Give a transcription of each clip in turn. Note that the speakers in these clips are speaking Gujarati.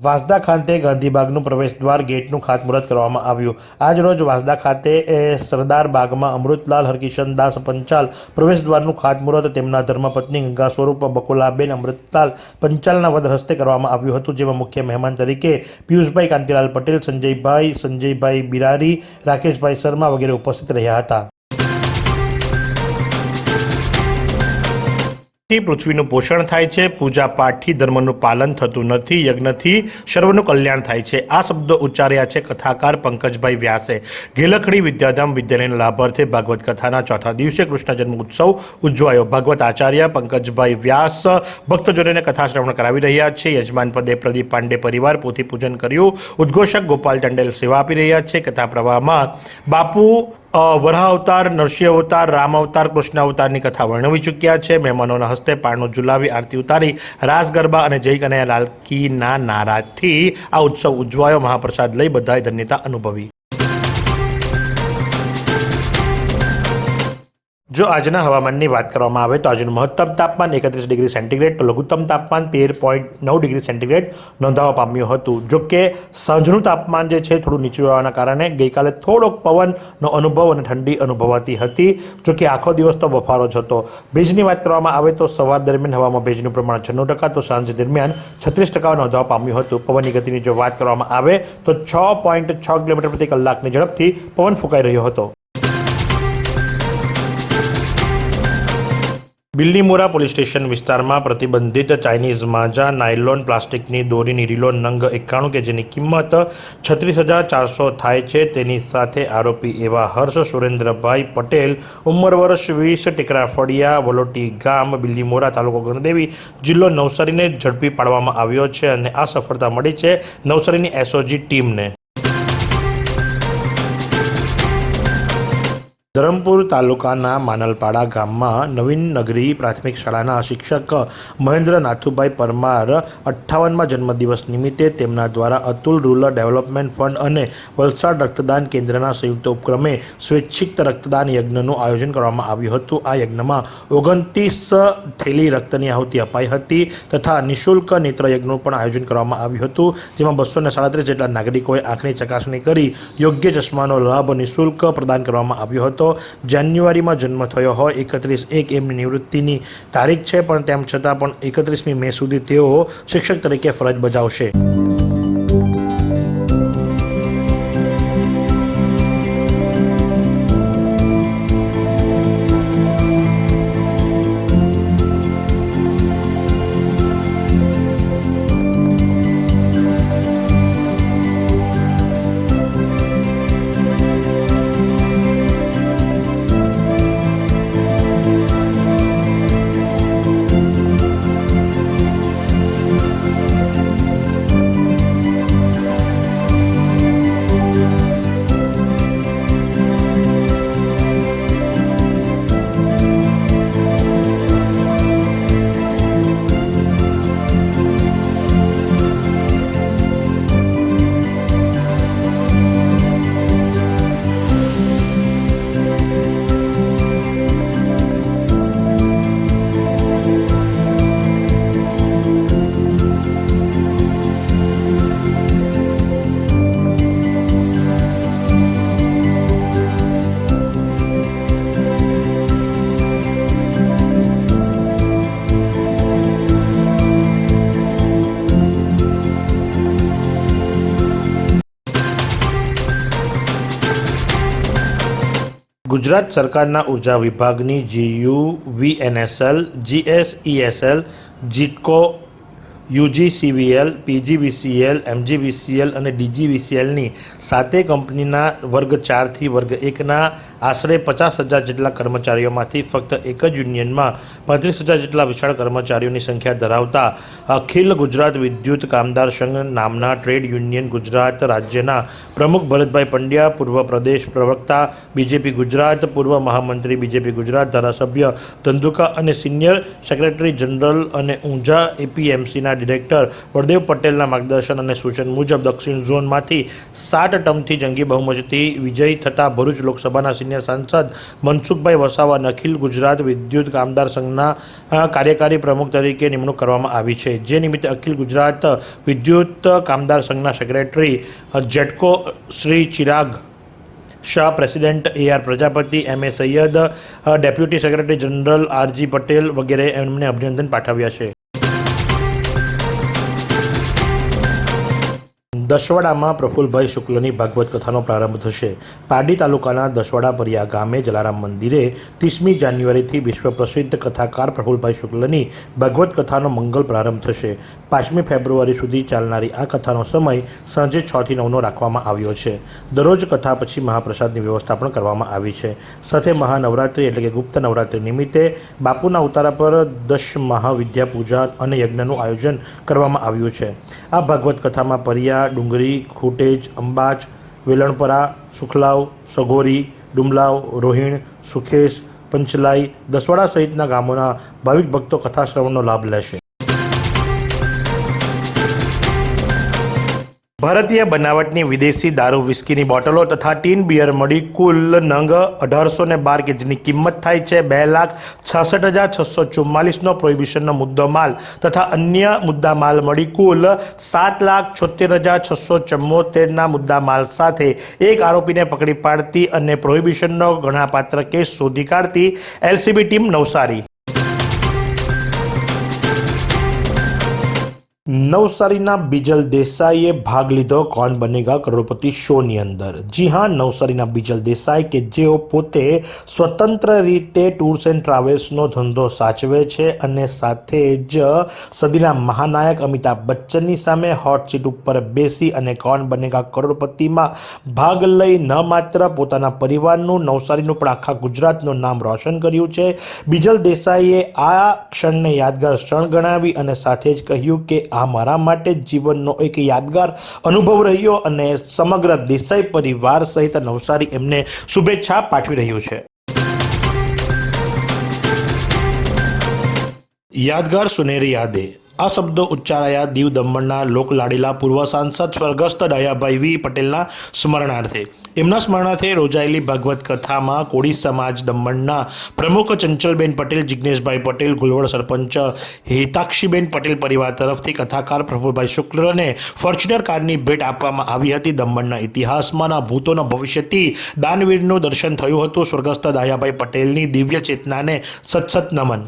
વાંસદા ખાતે ગાંધીબાગનું પ્રવેશદ્વાર ગેટનું ખાતમુહૂર્ત કરવામાં આવ્યું. આજ રોજ વાંસદા ખાતે સરદાર બાગમાં અમૃતલાલ હરકિશન દાસ પંચાલ પ્રવેશદ્વારનું ખાતમુહૂર્ત તેમના ધર્મપત્ની ગંગા સ્વરૂપ બકુલાબેન અમૃતલાલ પંચાલના વધ હસ્તે કરવામાં આવ્યું હતું, જેમાં મુખ્ય મહેમાન તરીકે પિયુષભાઈ કાંતિલાલ પટેલ, સંજયભાઈ સંજયભાઈ બિરારી, રાકેશભાઈ શર્મા વગેરે ઉપસ્થિત રહ્યા હતા. થી પૃથ્વીનું પોષણ થાય છે. પૂજા પાઠથી ધર્મનું પાલન થતું નથી. યજ્ઞથી સર્વનું કલ્યાણ થાય છે. આ શબ્દો ઉચ્ચાર્યા છે કથાકાર પંકજભાઈ વ્યાસે. ગેલખડી વિદ્યાધામ વિદ્યાલયના લાભાર્થે ભાગવત કથાના ચોથા દિવસે કૃષ્ણ જન્મ ઉત્સવ ઉજવાયો. ભાગવત આચાર્ય પંકજભાઈ વ્યાસ ભક્તજનોને કથા શ્રવણ કરાવી રહ્યા છે. યજમાન પદે પ્રદીપ પાંડે પરિવાર પોથી પૂજન કર્યું. ઉદ્ઘોષક ગોપાલ ટંડેલ સેવા આપી રહ્યા છે. કથા પ્રવાહમાં બાપુ વરાહ અવતાર નરસિંહ અવતાર રામ અવતાર કૃષ્ણ અવતારની કથા વર્ણવી ચૂક્યા છે. મહેમાનોના હસ્તે પાણું ઝુલાવી આરતી ઉતારી રાસ ગરબા અને જય કનૈયા લાલકીના નારાથી આ ઉત્સવ ઉજવાયો. મહાપ્રસાદ લઈ બધાએ ધન્યતા અનુભવી. જો આજના હવામાનની વાત કરવામાં આવે તો આજનું મહત્તમ તાપમાન એકત્રીસ ડિગ્રી સેન્ટીગ્રેડ, તો લઘુત્તમ તાપમાન તેર પોઈન્ટ નવ ડિગ્રી સેન્ટીગ્રેડ નોંધાવા પામ્યું હતું. જો કે સાંજનું તાપમાન જે છે થોડું નીચું આવવાના કારણે ગઈકાલે થોડોક પવનનો અનુભવ અને ઠંડી અનુભવાતી હતી. જો કે આખો દિવસ તો બફારો જ હતો. ભેજની વાત કરવામાં આવે તો સવાર દરમિયાન હવામાં ભેજનું પ્રમાણ છન્નું ટકા, તો સાંજ દરમિયાન છત્રીસ ટકા નોંધાવા પામ્યું હતું. પવનની ગતિની જો વાત કરવામાં આવે તો છ પોઈન્ટ છ કિલોમીટર પ્રતિ કલાકની ઝડપથી પવન ફૂંકાઈ રહ્યો હતો. બિલ્લીમોરા પોલીસ સ્ટેશન વિસ્તારમાં પ્રતિબંધિત ચાઇનીઝ માજા નાયલોન પ્લાસ્ટિકની દોરીની રીલો નંગ એકાણું કે જેની કિંમત છત્રીસ હજાર ચારસો થાય છે, તેની સાથે આરોપી એવા હર્ષ સુરેન્દ્રભાઈ પટેલ, ઉંમર વર્ષ વીસ ટેકરાફળિયા વલોટી ગામ, બિલ્લીમોરા તાલુકો ગણદેવી જિલ્લો નવસારીને ઝડપી પાડવામાં આવ્યો છે અને આ સફળતા મળી છે નવસારીની એસઓજી ટીમને. ધરમપુર તાલુકાના માનલપાડા ગામમાં નવીન નગરી પ્રાથમિક શાળાના શિક્ષક મહેન્દ્ર નાથુભાઈ પરમાર અઠ્ઠાવનમાં જન્મદિવસ નિમિત્તે તેમના દ્વારા અતુલ રૂરલ ડેવલપમેન્ટ ફંડ અને વલસાડ રક્તદાન કેન્દ્રના સંયુક્ત ઉપક્રમે સ્વૈચ્છિક રક્તદાન યજ્ઞનું આયોજન કરવામાં આવ્યું હતું. આ યજ્ઞમાં ઓગણત્રીસ થેલી રક્તની આહુતિ અપાઈ હતી તથા નિઃશુલ્ક નેત્રયજ્ઞનું પણ આયોજન કરવામાં આવ્યું હતું, જેમાં બસો ને સાડત્રીસ જેટલા નાગરિકોએ આંખની ચકાસણી કરી યોગ્ય ચશ્માનો લાભ નિઃશુલ્ક પ્રદાન કરવામાં આવ્યો હતો. જાન્યુઆરીમાં જન્મ થયો હોય, એકત્રીસ એક એમની નિવૃત્તિની તારીખ છે, પણ તેમ છતાં પણ એકત્રીસમી મે સુધી તેઓ શિક્ષક તરીકે ફરજ બજાવશે. ગુજરાત સરકારના ઊર્જા વિભાગની GUVNL GSECL GETCO UGVCL, PGVCL, MGVCL અને ડીજીવીસીએલની સાતે કંપનીના વર્ગ ચારથી વર્ગ એકના આશરે પચાસ હજાર જેટલા કર્મચારીઓમાંથી ફક્ત એક જ યુનિયનમાં પાંત્રીસ હજાર જેટલા વિશાળ કર્મચારીઓની સંખ્યા ધરાવતા અખિલ ગુજરાત વિદ્યુત કામદાર સંઘ નામના ટ્રેડ યુનિયન ગુજરાત રાજ્યના પ્રમુખ ભરતભાઈ પંડ્યા, પૂર્વ પ્રદેશ પ્રવક્તા બીજેપી ગુજરાત, પૂર્વ મહામંત્રી બીજેપી ગુજરાત, ધારાસભ્ય ધંધુકા અને સિનિયર સેક્રેટરી જનરલ અને ઊંઝા એપીએમસીના ડિરેક્ટર વરદેવ પટેલના માર્ગદર્શન અને સૂચન મુજબ દક્ષિણ ઝોનમાંથી સાત ટર્મથી જંગી બહુમતીથી વિજયી થતા ભરૂચ લોકસભાના સિનિયર સાંસદ મનસુખભાઈ વસાવા અખિલ ગુજરાત વિદ્યુત કામદાર સંઘના કાર્યકારી પ્રમુખ તરીકે નિમણૂક કરવામાં આવી છે. જે નિમિત્તે અખિલ ગુજરાત વિદ્યુત કામદાર સંઘના secretary GETCO Shri Chirag Shah, president A R Prajapati, M A Saiyed deputy secretary general RG Patel વગેરે એમને અભિનંદન પાઠવ્યા છે. દસવાડામાં પ્રફુલભાઈ શુક્લની ભાગવત કથાનો પ્રારંભ થશે. પારડી તાલુકાના દસવાડા પરિયા ગામે જલારામ મંદિરે ત્રીસમી જાન્યુઆરીથી વિશ્વ પ્રસિદ્ધ કથાકાર પ્રફુલભાઈ શુક્લની ભાગવત કથાનો મંગલ પ્રારંભ થશે. પાંચમી ફેબ્રુઆરી સુધી ચાલનારી આ કથાનો સમય સાંજે છથી નવનો રાખવામાં આવ્યો છે. દરરોજ કથા પછી મહાપ્રસાદની વ્યવસ્થા પણ કરવામાં આવી છે. સાથે મહાનવરાત્રિ એટલે કે ગુપ્ત નવરાત્રિ નિમિત્તે બાપુના ઉતારા પર દશ મહાવિદ્યા પૂજા અને યજ્ઞનું આયોજન કરવામાં આવ્યું છે. આ ભાગવત કથામાં પરિયા ડુંગરી, ખૂટેજ અંબાચ વેલણપરા, સુખલાવ સગોરી ડુમલાવ, રોહિણ, સુખેશ, પંચલાઈ, દસવાડા સહિતના ગામોના ભાવિક ભક્તો કથા શ્રવણનો લાભ લેશે. ભારતીય બનાવટની વિદેશી દારૂ વિસ્કીની બોટલો તથા ટીન બિયર મળી કુલ નંગ અઢારસો ને બાર કેજીની કિંમત થાય છે. બે લાખ છાસઠ હજાર છસો ચુમ્માલીસનો પ્રોહિબિશનનો મુદ્દો માલ તથા અન્ય મુદ્દા માલ મળી કુલ સાત લાખ છોતેર હજાર છસો ચુમ્મોતેરના મુદ્દા માલ સાથે. એક આરોપીને પકડી પાડતી અને પ્રોહિબિશનનો ગણાપાત્ર કેસ શોધી કાઢતી એલસીબી ટીમ નવસારી. નવસારીના બીજલ દેસાઈએ ભાગ લીધો. કોણ બનેગા? કરોડપતિ શોની અંદર. જી હા, નવસારીના બીજલ દેસાઈ કે જેઓ પોતે સ્વતંત્ર રીતે ટૂર્સ એન્ડ ટ્રાવેલ્સનો ધંધો સાચવે છે અને સાથે જ સદીના મહાનાયક અમિતાભ બચ્ચનની સામે હોટ સીટ ઉપર બેસી અને કોણ બનેગા? કરોડપતિમાં ભાગ લઈ ન માત્ર પોતાના પરિવારનું, નવસારીનું, પણ આખા ગુજરાતનું નામ રોશન કર્યું છે. બીજલ દેસાઈએ આ ક્ષણને યાદગાર ક્ષણ ગણાવી અને સાથે જ કહ્યું કે આ મારા માટે જીવનનો એક યાદગાર અનુભવ રહ્યો અને સમગ્ર દેસાઈ પરિવાર સહિત નવસારી એમને શુભેચ્છા પાઠવી રહ્યું છે. યાદગાર સુનેરી યાદે આ શબ્દો ઉચ્ચારાયા દીવ દમણના લોકલાડીલા પૂર્વ સાંસદ સ્વર્ગસ્થ દયાભાઈ વી પટેલના સ્મરણાર્થે. એમના સ્મરણાર્થે રોજાયેલી ભાગવત કથામાં કોળી સમાજ દમણના પ્રમુખ ચંચલબેન પટેલ જિજ્ઞેશભાઈ પટેલ ગુલવડ સરપંચ હિતાક્ષીબેન પટેલ પરિવાર તરફથી કથાકાર પ્રભુભાઈ શુક્લને ફોર્ચ્યુનર કારની ભેટ આપવામાં આવી હતી. દમણના ઇતિહાસમાંના ભૂતોના ભવિષ્યથી દાનવીરનું દર્શન થયું હતું. સ્વર્ગસ્થ દયાભાઈ પટેલની દિવ્ય ચેતનાને સતસત નમન.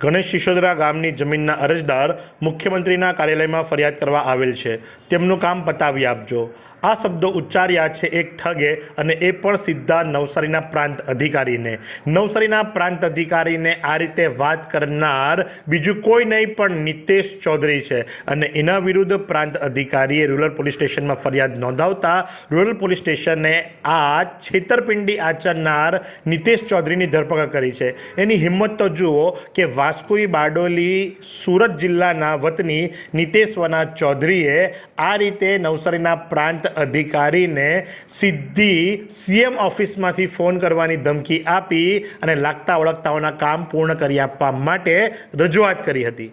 ગણેશ શિશોદરા ગામની જમીનના અરજદાર મુખ્યમંત્રીના કાર્યાલયમાં ફરિયાદ કરવા આવેલ છે. તેમનું કામ પતાવી આપજો. આ શબ્દો ઉચ્ચાર્યા છે એક ઠગે અને એ પણ સીધા નવસારીના પ્રાંત અધિકારીને. નવસારીના પ્રાંત અધિકારીને આ રીતે વાત કરનાર બીજું કોઈ નહીં પણ નિતેશ ચૌધરી છે અને એના વિરુદ્ધ પ્રાંત અધિકારીએ રૂરલ પોલીસ સ્ટેશનમાં ફરિયાદ નોંધાવતા રૂરલ પોલીસ સ્ટેશને આ છેતરપિંડી આચરનાર નિતેશ ચૌધરીની ધરપકડ કરી છે. એની હિંમત તો જુઓ કે વાસ્કુઈ બારડોલી સુરત જિલ્લાના વતની નિતેશ વના ચૌધરીએ આ રીતે નવસારીના પ્રાંત અધિકારીને સીધી સીએમ ઓફિસમાંથી ફોન કરવાની ધમકી આપી અને લાગતા ઓળખતાઓના કામ પૂર્ણ કરી આપવા માટે રજૂઆત કરી હતી.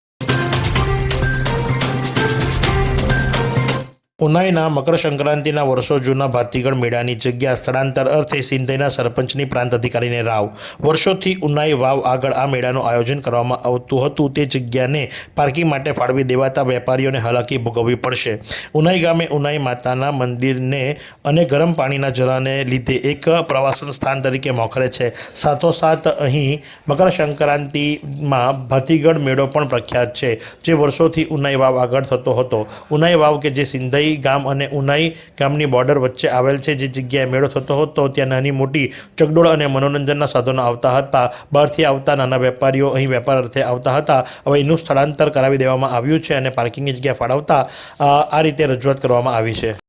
ઉનાઈના મકર સંક્રાંતિના વર્ષો જૂના ભાતીગઢ મેળાની જગ્યા સ્થળાંતર અર્થે સિંધઈના સરપંચની પ્રાંત અધિકારીને રાવ. વર્ષોથી ઉનાઈ વાવ આગળ આ મેળાનું આયોજન કરવામાં આવતું હતું. તે જગ્યાને પાર્કિંગ માટે ફાળવી દેવાતા વેપારીઓને હાલાકી ભોગવવી પડશે. ઉનાઈ ગામે ઉનાઈ માતાના મંદિરને અને ગરમ પાણીના જરાને લીધે એક પ્રવાસન સ્થાન તરીકે મોખરે છે. સાથોસાથ અહીં મકર સંક્રાંતિમાં ભાતીગઢ મેળો પણ પ્રખ્યાત છે, જે વર્ષોથી ઉનાઈ વાવ આગળ થતો હતો. ઉનાઈ વાવ કે જે સિંધઈ ગામ અને ઉનાઈ ગામની બોર્ડર વચ્ચે આવેલ છે. જે જગ્યાએ મેળો થતો હતો ત્યાં નાની મોટી ચગડોળ અને મનોરંજનના સાધનો આવતા હતા. બહારથી આવતા નાના વેપારીઓ અહીં વેપાર અર્થે આવતા હતા. હવે એનું સ્થળાંતર કરાવી દેવામાં આવ્યું છે અને પાર્કિંગની જગ્યા ફાળવતા આ રીતે રજૂઆત કરવામાં આવી છે.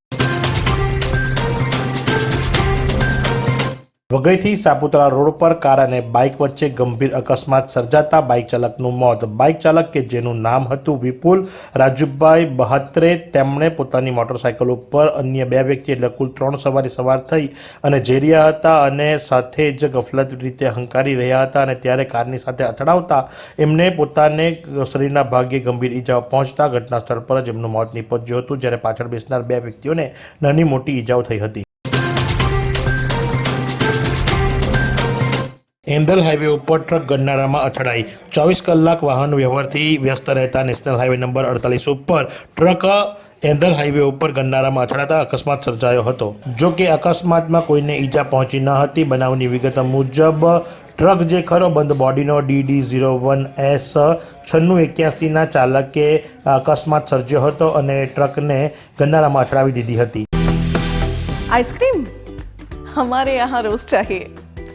વઘઈથી સાપુતારા રોડ પર કાર અને બાઇક વચ્ચે ગંભીર અકસ્માત સર્જાતા બાઇક ચાલકનું મોત. બાઇક ચાલક કે જેનું નામ હતું વિપુલ રાજુભાઈ બહાત્રે, તેમણે પોતાની મોટરસાયકલ ઉપર અન્ય બે વ્યક્તિ એટલે કુલ ત્રણ સવારી સવાર થઈ અને જઈ રહ્યા હતા અને સાથે જ ગફલત રીતે હંકારી રહ્યા હતા અને ત્યારે કારની સાથે અથડાવતા એમને પોતાને શરીરના ભાગે ગંભીર ઈજાઓ પહોંચતા ઘટના સ્થળ પર જ એમનું મોત નીપજ્યું હતું, જ્યારે પાછળ બેસનાર બે વ્યક્તિઓને નાની મોટી ઈજાઓ થઈ હતી. હેન્ડલ હાઇવે ઉપર ટ્રક ગણનારામાં અથડાઈ. ચોવીસ કલાક વાહન વ્યવહારથી વ્યસ્ત રહેતા નેશનલ હાઇવે નંબર અડતાલીસ ઉપર ટ્રક એન્ડલ હાઇવે ઉપર ગણનારામાં અથડાતા અકસ્માત સર્જાયો હતો. જો કે અકસ્માતમાં કોઈને ઈજા પહોંચી ન હતી, બનાવની વિગત મુજબ ટ્રક જે ખરો બંધ બોડીનો ડીડી ઝીરો વન એસ છન્નું એક્યાસીના ચાલકે અકસ્માત સર્જ્યો હતો અને ટ્રકને ગણનારામાં અથડાવી દીધી હતી. આઈસ્ક્રીમ? અમારે યહાં રોજ ચાહીએ.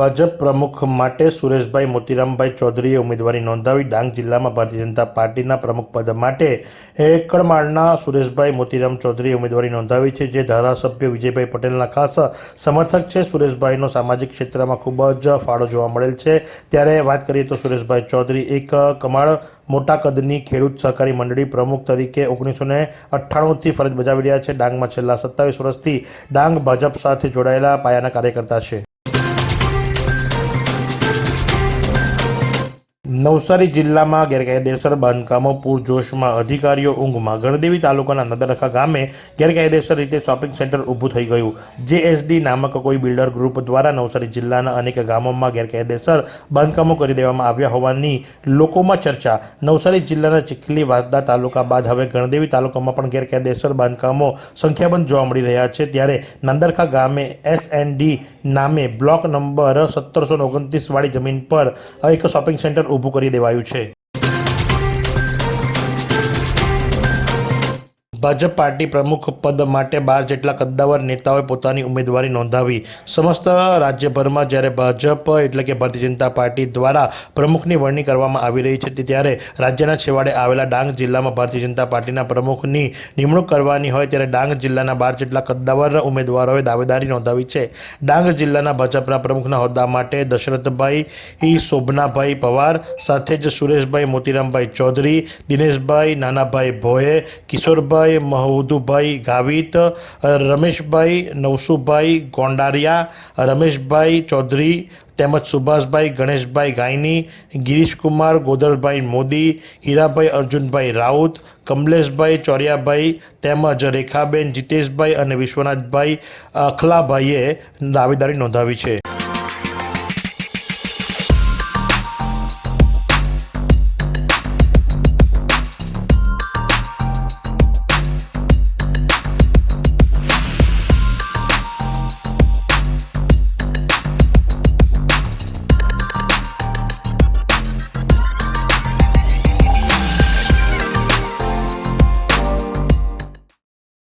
ભાજપ પ્રમુખ માટે સુરેશભાઈ મોતીરામભાઈ ચૌધરીએ ઉમેદવારી નોંધાવી ડાંગ જિલ્લામાં ભારતીય જનતા પાર્ટીના પ્રમુખ પદ માટે એકડમાળના સુરેશભાઈ મોતીરામ ચૌધરીએ ઉમેદવારી નોંધાવી છે, જે ધારાસભ્ય વિજયભાઈ પટેલના ખાસ સમર્થક છે. સુરેશભાઈનો સામાજિક ક્ષેત્રમાં ખૂબ જ ફાળો જોવા મળેલ છે. ત્યારે વાત કરીએ તો સુરેશભાઈ ચૌધરી એક કમાળ મોટા કદની ખેડૂત સહકારી મંડળી પ્રમુખ તરીકે ઓગણીસો ને અઠ્ઠાણુંથી ફરજ બજાવી રહ્યા છે. ડાંગમાં છેલ્લા સત્તાવીસ વર્ષથી ડાંગ ભાજપ સાથે જોડાયેલા પાયાના કાર્યકર્તા છે. નવસારી જિલ્લામાં ગેરકાયદેસર બાંધકામો, પૂરજોશમાં અધિકારીઓ ઊંઘમાં. ગણદેવી તાલુકાના નદરખા ગામે ગેરકાયદેસર રીતે શોપિંગ સેન્ટર ઊભું થઈ ગયું. જેએસડી નામક કોઈ બિલ્ડર ગ્રુપ દ્વારા નવસારી જિલ્લાના અનેક ગામોમાં ગેરકાયદેસર બાંધકામો કરી દેવામાં આવ્યા હોવાની લોકોમાં ચર્ચા. નવસારી જિલ્લાના ચીખલી વાસદા તાલુકા બાદ હવે ગણદેવી તાલુકામાં પણ ગેરકાયદેસર બાંધકામો સંખ્યાબંધ જોવા મળી રહ્યા છે. ત્યારે નાંદરખા ગામે એસ ડી નામે બ્લોક નંબર સત્તરસો ઓગણત્રીસ વાળી જમીન પર એક શોપિંગ સેન્ટર ઊભું કરી દેવાયું છે. ભાજપ પાર્ટી પ્રમુખ પદ માટે બાર જેટલા કદ્દાવર નેતાઓએ પોતાની ઉમેદવારી નોંધાવી. સમસ્ત રાજ્યભરમાં જ્યારે ભાજપ એટલે કે ભારતીય જનતા પાર્ટી દ્વારા પ્રમુખની વરણી કરવામાં આવી રહી છે, ત્યારે રાજ્યના છેવાડે આવેલા ડાંગ જિલ્લામાં ભારતીય જનતા પાર્ટીના પ્રમુખની નિમણૂક કરવાની હોય, ત્યારે ડાંગ જિલ્લાના બાર જેટલા કદ્દાવર ઉમેદવારોએ દાવેદારી નોંધાવી છે. ડાંગ જિલ્લાના ભાજપના પ્રમુખના હોદ્દા માટે દશરથભાઈ શોભનાભાઈ પવાર, સાથે જ સુરેશભાઈ મોતીરામભાઈ ચૌધરી, દિનેશભાઈ નાનાભાઈ ભોયે કિશોરભાઈ મહુદુભાઈ ગાવિત, રમેશભાઈ નવસુભાઈ ગોંડારિયા, રમેશભાઈ ચૌધરી, તેમજ સુભાષભાઈ ગણેશભાઈ ગાયની, ગિરીશકુમાર ગોદરભાઈ મોદી, હીરાભાઈ અર્જુનભાઈ રાઉત, કમલેશભાઈ ચોર્યાભાઈ, તેમજ રેખાબેન જીતેશભાઈ અને વિશ્વનાથભાઈ અખલાભાઈએ દાવેદારી નોંધાવી છે.